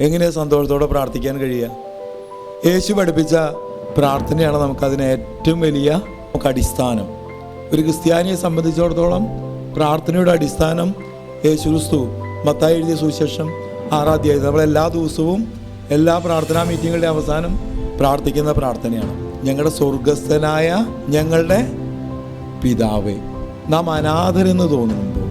എങ്ങനെ സന്തോഷത്തോടെ പ്രാർത്ഥിക്കാൻ കഴിയുക? യേശു പഠിപ്പിച്ച പ്രാർത്ഥനയാണ് നമുക്കതിന് ഏറ്റവും വലിയ നമുക്ക് അടിസ്ഥാനം. ഒരു ക്രിസ്ത്യാനിയെ സംബന്ധിച്ചിടത്തോളം പ്രാർത്ഥനയുടെ അടിസ്ഥാനം യേശു ക്രിസ്തു. മത്തായി എഴുതിയ സുശേഷം ആറാധ്യായി നമ്മൾ എല്ലാ ദിവസവും എല്ലാ പ്രാർത്ഥനാ മീറ്റിങ്ങുകളുടെ അവസാനം പ്രാർത്ഥിക്കുന്ന പ്രാർത്ഥനയാണ്. ഞങ്ങളുടെ സ്വർഗസ്ഥനായ ഞങ്ങളുടെ പിതാവേ നാം അനാഥരെന്ന് തോന്നുമ്പോൾ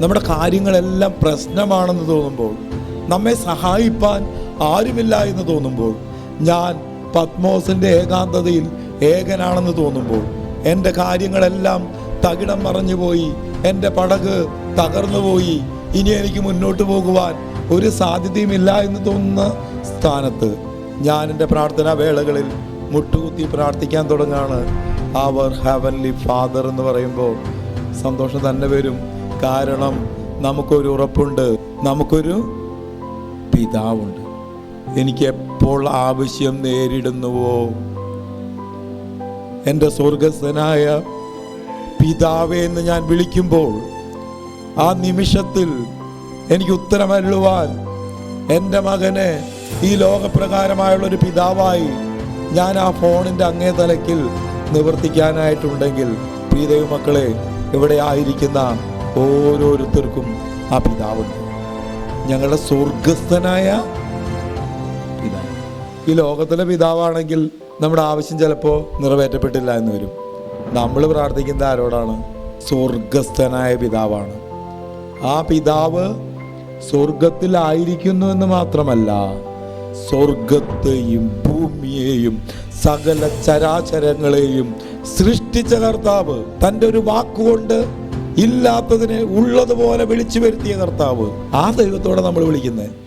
നമ്മുടെ കാര്യങ്ങളെല്ലാം പ്രശ്നമാണെന്ന് തോന്നുമ്പോൾ നമ്മെ സഹായിപ്പാൻ ആരുമില്ല എന്ന് തോന്നുമ്പോൾ ഞാൻ പത്മോസിന്റെ ഏകാന്തതയിൽ ഏകനാണെന്ന് തോന്നുമ്പോൾ എന്റെ കാര്യങ്ങളെല്ലാം തകിടം മറഞ്ഞു പോയി എന്റെ പടക് തകർന്നുപോയി ഇനി എനിക്ക് മുന്നോട്ട് പോകുവാൻ ഒരു സാധ്യതയുമില്ല എന്ന് തോന്നുന്ന സ്ഥാനത്ത് ഞാൻ എന്റെ പ്രാർത്ഥനാ വേളകളിൽ മുട്ടുകുത്തി പ്രാർത്ഥിക്കാൻ തുടങ്ങാണ്. അവർ ഹെവൻലി ഫാദർ എന്ന് പറയുമ്പോൾ സന്തോഷം തന്നെ വരും. കാരണം നമുക്കൊരു ഉറപ്പുണ്ട്. നമുക്കൊരു പിതാവുണ്ട്. എനിക്ക് എപ്പോൾ ആവശ്യം നേരിടുന്നുവോ? എന്റെ സ്വർഗസ്ഥനായ പിതാവേ എന്ന് ഞാൻ വിളിക്കുമ്പോൾ ആ നിമിഷത്തിൽ എനിക്ക് ഉത്തരമല്ലുവാൻ എന്റെ മകനെ ഈ ലോകപ്രകാരമായുള്ളൊരു പിതാവായി ഞാൻ ആ ഫോണിന്റെ അങ്ങേ തലക്കിൽ നിവർത്തിക്കാനായിട്ടുണ്ടെങ്കിൽ പ്രീതയു മക്കളെ ഇവിടെ ആയിരിക്കുന്ന ഓരോരുത്തർക്കും ആ പിതാവുണ്ട്. ഞങ്ങളുടെ സ്വർഗസ്ഥനായ ഈ ലോകത്തിലെ പിതാവാണെങ്കിൽ നമ്മുടെ ആവശ്യം ചിലപ്പോൾ നിറവേറ്റപ്പെട്ടില്ല എന്ന് വരും. നമ്മൾ പ്രാർത്ഥിക്കുന്ന ആരോടാണ്? സ്വർഗസ്ഥനായ പിതാവാണ്. ആ പിതാവ് സ്വർഗത്തിലായിരിക്കുന്നു എന്ന് മാത്രമല്ല സ്വർഗത്തെയും ഭൂമിയെയും സകല ചരാചരങ്ങളെയും സൃഷ്ടിച്ച കർത്താവ് തന്റെ ഒരു വാക്കുകൊണ്ട് ഇല്ലാത്തതിനെ ഉള്ളതുപോലെ വിളിച്ചു വരുത്തിയ കർത്താവ് ആ ദൈവത്തോടെ നമ്മൾ വിളിക്കുന്നത്.